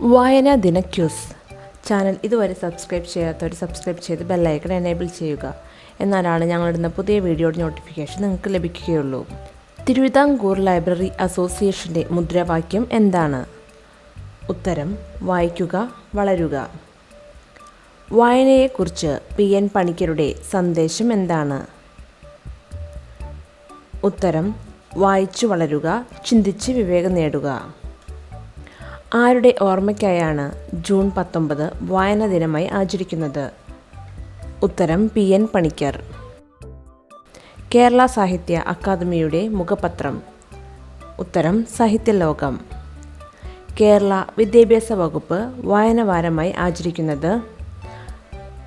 വായനാ ദിന quiz. Channel ഇതുവരെ സബ്സ്ക്രൈബ് ചെയ്യാത്തവർ സബ്സ്ക്രൈബ് ചെയ്ത് ബെല്ലൈക്കൺ എനേബിൾ ചെയ്യുക. എന്നാലാണ് ഞങ്ങളിടുന്ന പുതിയ വീഡിയോയുടെ നോട്ടിഫിക്കേഷൻ നിങ്ങൾക്ക് ലഭിക്കുകയുള്ളൂ. തിരുവിതാംകൂർ ലൈബ്രറി അസോസിയേഷന്റെ മുദ്രാവാക്യം എന്താണ്? ഉത്തരം വായിക്കുക വളരുക. വായനയെക്കുറിച്ച് പി എൻ പണിക്കരുടെ സന്ദേശം എന്താണ്? ഉത്തരം വായിച്ചു വളരുക ചിന്തിച്ച് വിവേകം നേടുക. ആരുടെ ഓർമ്മയ്ക്കായാണ് ജൂൺ പത്തൊമ്പത് വായനാ ദിനമായി ആചരിക്കുന്നത്? ഉത്തരം പി എൻ പണിക്കർ. കേരള സാഹിത്യ അക്കാദമിയുടെ മുഖപത്രം. ഉത്തരം സാഹിത്യലോകം കേരള വിദ്യാഭ്യാസ വകുപ്പ് വായന വാരമായി ആചരിക്കുന്നത്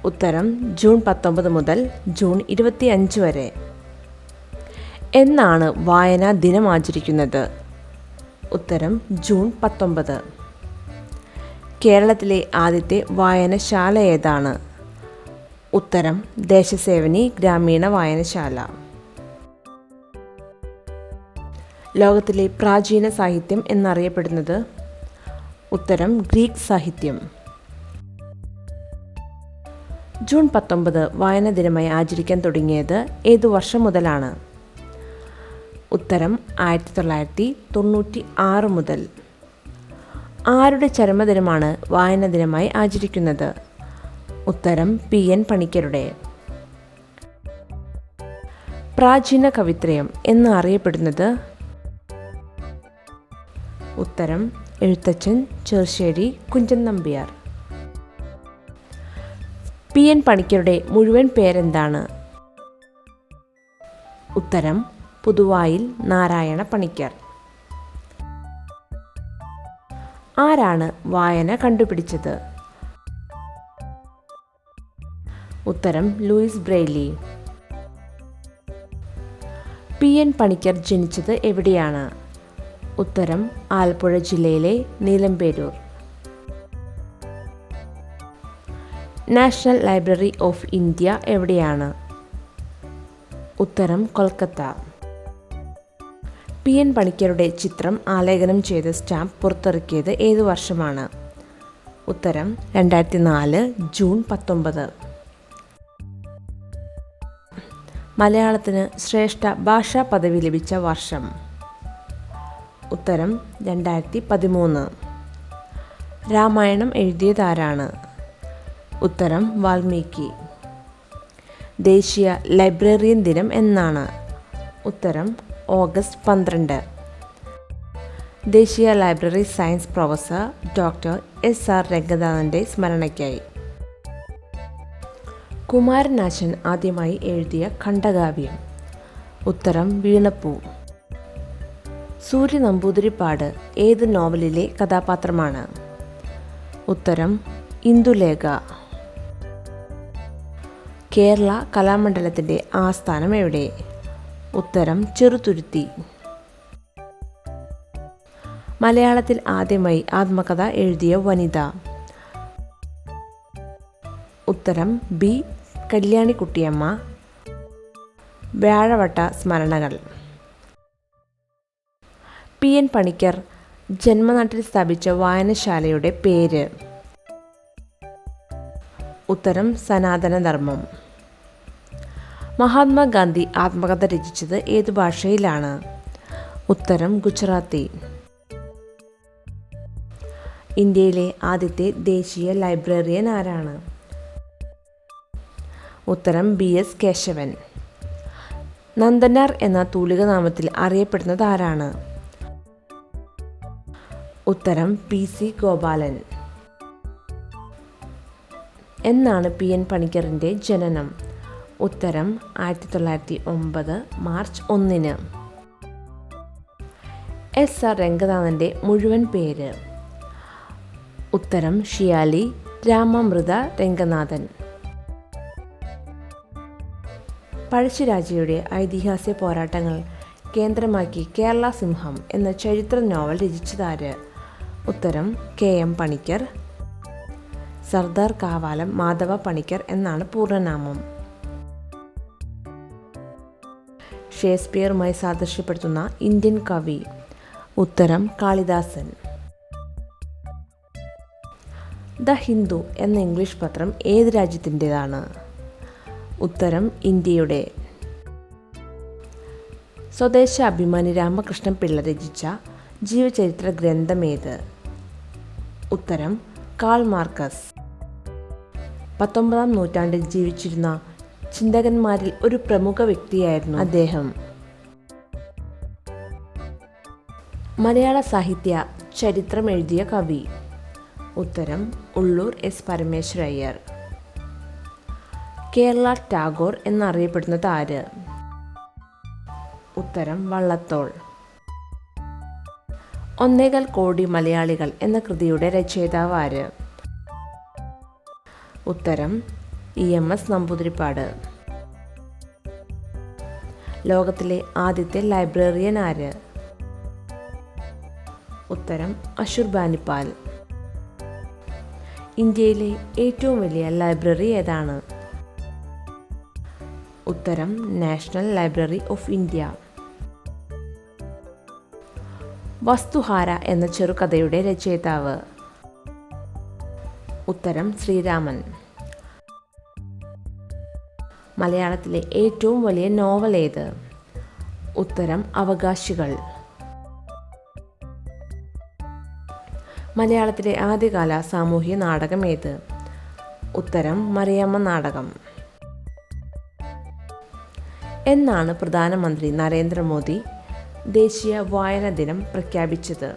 ഉത്തരം ജൂൺ പത്തൊമ്പത് മുതൽ ജൂൺ ഇരുപത്തി അഞ്ച് വരെ. എന്നാണ് വായനാ ദിനം ആചരിക്കുന്നത്? ഉത്തരം ജൂൺ പത്തൊമ്പത്. കേരളത്തിലെ ആദ്യത്തെ വായനശാല ഏതാണ്? ഉത്തരം ദേശസേവനി ഗ്രാമീണ വായനശാല. ലോകത്തിലെ പ്രാചീന സാഹിത്യം എന്നറിയപ്പെടുന്നത് ഉത്തരം ഗ്രീക്ക് സാഹിത്യം. ജൂൺ പത്തൊമ്പത് വായന ദിനമായി ആചരിക്കാൻ തുടങ്ങിയത് ഏതു വർഷം മുതലാണ്? ഉത്തരം ആയിരത്തി തൊള്ളായിരത്തി തൊണ്ണൂറ്റി ആറ് മുതൽ. ആരുടെ ചരമദിനമാണ് വായന ദിനമായി ആചരിക്കുന്നത്? ഉത്തരം പി എൻ പണിക്കരുടെ. പ്രാചീന കവിത്രയം എന്ന് അറിയപ്പെടുന്നത് ഉത്തരം എഴുത്തച്ഛൻ ചെറുശ്ശേരി കുഞ്ചൻ നമ്പ്യാർ. പി എൻ പണിക്കരുടെ മുഴുവൻ പേരെന്താണ്? ഉത്തരം പുതുവായിൽ നാരായണ പണിക്കർ. ആരാണ് വായന കണ്ടുപിടിച്ചത്? ഉത്തരം Louis Braille. P. N. Panicker ജനിച്ചത് എവിടെയാണ്? ഉത്തരം ആലപ്പുഴ ജില്ലയിലെ Neelamperoor national library of India എവിടെയാണ്? ഉത്തരം കൊൽക്കത്ത. പി എൻ പണിക്കരുടെ ചിത്രം ആലേഖനം ചെയ്ത സ്റ്റാമ്പ് പുറത്തിറക്കിയത് ഏതു വർഷമാണ്? ഉത്തരം രണ്ടായിരത്തി നാല് ജൂൺ പത്തൊമ്പത്. മലയാളത്തിന് ശ്രേഷ്ഠ ഭാഷാ പദവി ലഭിച്ച വർഷം. ഉത്തരം രണ്ടായിരത്തി പതിമൂന്ന് രാമായണം എഴുതിയതാരാണ്? ഉത്തരം വാൽമീകി. ദേശീയ ലൈബ്രറിയൻ ദിനം എന്നാണ്. ഉത്തരം ഓഗസ്റ്റ് പന്ത്രണ്ട്. ദേശീയ library science professor doctor S R രംഗനാഥന്റെ സ്മരണയ്ക്കായി. കുമാരനാശൻ ആദ്യമായി എഴുതിയ ഖണ്ഡകാവ്യം. ഉത്തരം വീണപ്പൂ. സൂര്യ നമ്പൂതിരിപ്പാട് ഏത് നോവലിലെ കഥാപാത്രമാണ്? ഉത്തരം ഇന്ദുലേഖ. കേരള കലാമണ്ഡലത്തിന്റെ ആസ്ഥാനം എവിടെ? ഉത്തരം ചെറുതുരുത്തി. മലയാളത്തിൽ ആദ്യമായി ആത്മകഥ എഴുതിയ വനിത. ഉത്തരം ബി. കല്യാണിക്കുട്ടിയമ്മ. വ്യാഴവട്ട സ്മരണകൾ. പി. എൻ. പണിക്കർ ജന്മനാട്ടിൽ സ്ഥാപിച്ച വായനശാലയുടെ പേര്. ഉത്തരം സനാതനധർമ്മം. മഹാത്മാഗാന്ധി ആത്മകഥ രചിച്ചത് ഏത് ഭാഷയിലാണ്? ഉത്തരം ഗുജറാത്തി. ഇന്ത്യയിലെ ആദ്യത്തെ ദേശീയ ലൈബ്രറിയൻ ആരാണ്? ഉത്തരം ബി എസ് കേശവൻ. നന്ദനാർ എന്ന തൂലിക നാമത്തിൽ അറിയപ്പെടുന്നത് ആരാണ്? ഉത്തരം പി സി ഗോപാലൻ. എന്നാണ് പി എൻ പണിക്കറിന്റെ ജനനം. ഉത്തരം ആയിരത്തി തൊള്ളായിരത്തി ഒമ്പത് മാർച്ച് ഒന്നിന്. എസ്. ആർ. രംഗനാഥന്റെ മുഴുവൻ പേര്. ഉത്തരം ഷിയാലി രാമാമൃത രംഗനാഥൻ. പഴശ്ശിരാജയുടെ ഐതിഹാസിക പോരാട്ടങ്ങൾ കേന്ദ്രമാക്കി കേരള സിംഹം എന്ന ചരിത്ര നോവൽ രചിച്ചതാര്? ഉത്തരം കെ. എം. പണിക്കർ. സർദാർ കാവാലം മാധവ പണിക്കർ എന്നാണ് പൂർണനാമം. ഷേക്സ്പിയറുമായി സാദൃശ്യപ്പെടുത്തുന്ന ഇന്ത്യൻ കവി. ഉത്തരം കാളിദാസൻ. ദ ഹിന്ദു എന്ന ഇംഗ്ലീഷ് പത്രം ഏത് രാജ്യത്തിന്റെതാണ്? ഉത്തരം ഇന്ത്യയുടെ. സ്വദേശ അഭിമാനി രാമകൃഷ്ണൻ പിള്ള രചിച്ച ജീവചരിത്ര ഗ്രന്ഥമേത് ഉത്തരം കാൾ മാർക്കസ്. പത്തൊമ്പതാം നൂറ്റാണ്ടിൽ ജീവിച്ചിരുന്ന ചിന്തകന്മാരിൽ ഒരു പ്രമുഖ വ്യക്തിയായിരുന്നു അദ്ദേഹം. മലയാള സാഹിത്യ ചരിത്രം എഴുതിയ കവി. ഉത്തരം ഉള്ളൂർ എസ് പരമേശ്വരയ്യർ. കേരള ടാഗോർ എന്നറിയപ്പെടുന്നത് ആര്? ഉത്തരം വള്ളത്തോൾ. ഒന്നേകാൽ കോടി മലയാളികൾ എന്ന കൃതിയുടെ രചയിതാവ് ആര്? ഉത്തരം ഇ എം എസ് നമ്പൂതിരിപ്പാട്. ലോകത്തിലെ ആദ്യത്തെ ലൈബ്രറിയൻ ആര്? ഉത്തരം അഷുർ ബാനിപ്പാൽ. ഇന്ത്യയിലെ ഏറ്റവും വലിയ ലൈബ്രറി ഏതാണ്? ഉത്തരം national library of India. Vasthuhara എന്ന ചെറുകഥയുടെ രചയിതാവ്. ഉത്തരം ശ്രീരാമൻ. മലയാളത്തിലെ ഏറ്റവും വലിയ നോവൽ ഏത്? ഉത്തരം അവകാശികൾ. മലയാളത്തിലെ ആദ്യകാല സാമൂഹ്യ നാടകം ഏത്? ഉത്തരം മറിയമ്മ നാടകം. എന്നാണ് പ്രധാനമന്ത്രി നരേന്ദ്രമോദി ദേശീയ വായന ദിനം പ്രഖ്യാപിച്ചത്.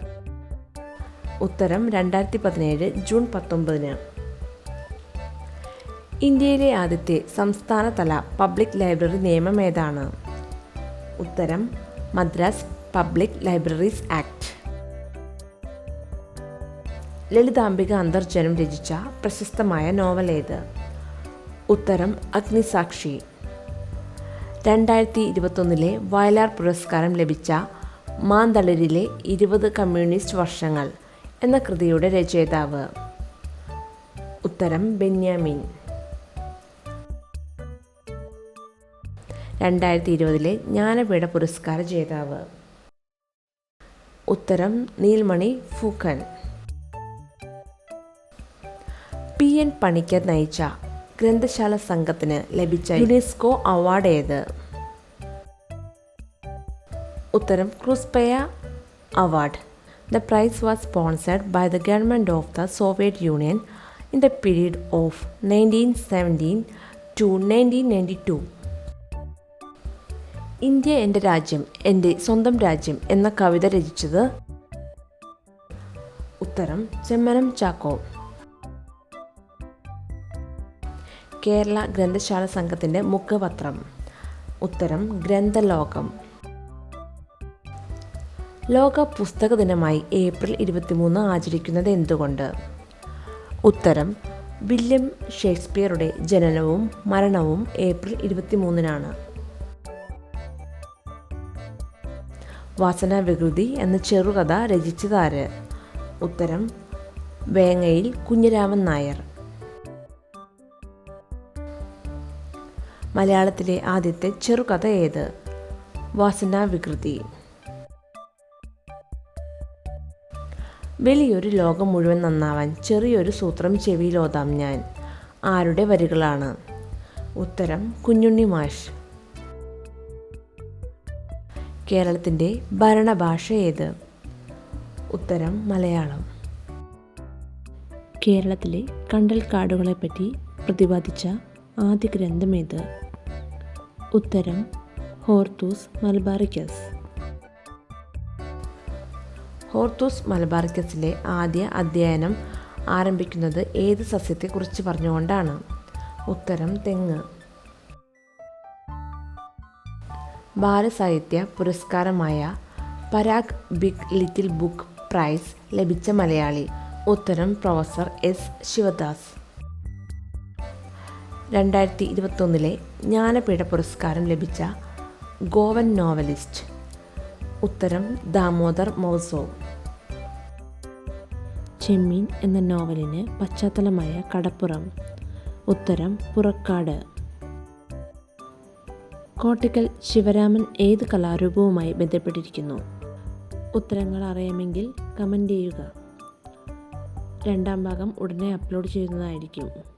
ഉത്തരം രണ്ടായിരത്തി പതിനേഴ് ജൂൺ പത്തൊമ്പതിന്. ഇന്ത്യയിലെ ആദ്യത്തെ സംസ്ഥാനതല പബ്ലിക് ലൈബ്രറി നിയമം ഏതാണ്? ഉത്തരം Madras public libraries act. Lalithambika Antharjanam രചിച്ച പ്രശസ്തമായ നോവൽ ഏത്? ഉത്തരം അഗ്നിസാക്ഷി. രണ്ടായിരത്തി ഇരുപത്തൊന്നിലെ വയലാർ പുരസ്കാരം ലഭിച്ച മാന്തളിരിലെ ഇരുപത് കമ്മ്യൂണിസ്റ്റ് വർഷങ്ങൾ എന്ന കൃതിയുടെ രചയിതാവ്. ഉത്തരം ബെന്യാമിൻ. രണ്ടായിരത്തി ഇരുപതിലെ ജ്ഞാനപീഠ പുരസ്കാര ജേതാവ്. ഉത്തരം നീൽമണി ഫൂക്കൻ. പി. എൻ. പണിക്കർ നയിച്ച ഗ്രന്ഥശാല സംഘത്തിന് ലഭിച്ച യുനെസ്കോ അവാർഡ് ഏത്? ഉത്തരം Krupskaya award. The prize was sponsored by the government of the Soviet Union in the period of nineteen seventeen to nineteen ninety two. India എന്റെ രാജ്യം എന്റെ സ്വന്തം രാജ്യം എന്ന കവിത രചിച്ചത് ഉത്തരം ചെമ്മനം ചാക്കോ. കേരള ഗ്രന്ഥശാല സംഘത്തിന്റെ മുഖപത്രം. ഉത്തരം ഗ്രന്ഥലോകം. ലോക പുസ്തക ദിനമായി ഏപ്രിൽ ഇരുപത്തിമൂന്ന് ആചരിക്കുന്നത് എന്തുകൊണ്ട്? ഉത്തരം വില്യം ഷേക്സ്പിയറുടെ ജനനവും മരണവും ഏപ്രിൽ ഇരുപത്തിമൂന്നിനാണ്. വാസന വികൃതി എന്ന ചെറുകഥ രചിച്ചതാര്? ഉത്തരം വേങ്ങയിൽ കുഞ്ഞിരാമൻ നായർ. മലയാളത്തിലെ ആദ്യത്തെ ചെറുകഥ ഏത്? വാസന വികൃതി വലിയൊരു ലോകം മുഴുവൻ നന്നാവാൻ ചെറിയൊരു സൂത്രം ചെവിയിലോതാം ഞാൻ. ആരുടെ വരികളാണ്? ഉത്തരം കുഞ്ഞുണ്ണി മാഷ്. കേരളത്തിന്റെ ഭരണഭാഷ ഏത്? ഉത്തരം മലയാളം. കേരളത്തിലെ കണ്ടൽക്കാടുകളെപ്പറ്റി പ്രതിപാദിച്ച ആദ്യ ഗ്രന്ഥം ഏത്? ഉത്തരം ഹോർത്തൂസ് മലബാറിക്കസ്. ഹോർത്തൂസ് മലബാറിക്കസിലെ ആദ്യ അധ്യയനം ആരംഭിക്കുന്നത് ഏത് സസ്യത്തെക്കുറിച്ച് പറഞ്ഞുകൊണ്ടാണ്? ഉത്തരം തെങ്ങ്. ബാലസാഹിത്യ പുരസ്കാരമായ Parag big little book prize ലഭിച്ച മലയാളി ഉത്തരം പ്രൊഫസർ എസ് ശിവദാസ്. രണ്ടായിരത്തി ഇരുപത്തൊന്നിലെ ജ്ഞാനപീഠ പുരസ്കാരം ലഭിച്ച ഗോവൻ നോവലിസ്റ്റ്. ഉത്തരം ദാമോദർ മൗസോവ് ചെമ്മീൻ എന്ന നോവലിന് പശ്ചാത്തലമായ കടപ്പുറം. ഉത്തരം പുറക്കാട്. കോട്ടയ്ക്കൽ ശിവരാമൻ ഏത് കലാരൂപവുമായി ബന്ധപ്പെട്ടിരിക്കുന്നു? ഉത്തരങ്ങൾ അറിയാമെങ്കിൽ കമന്റ് ചെയ്യുക. രണ്ടാം ഭാഗം ഉടനെ അപ്ലോഡ് ചെയ്യുന്നതായിരിക്കും.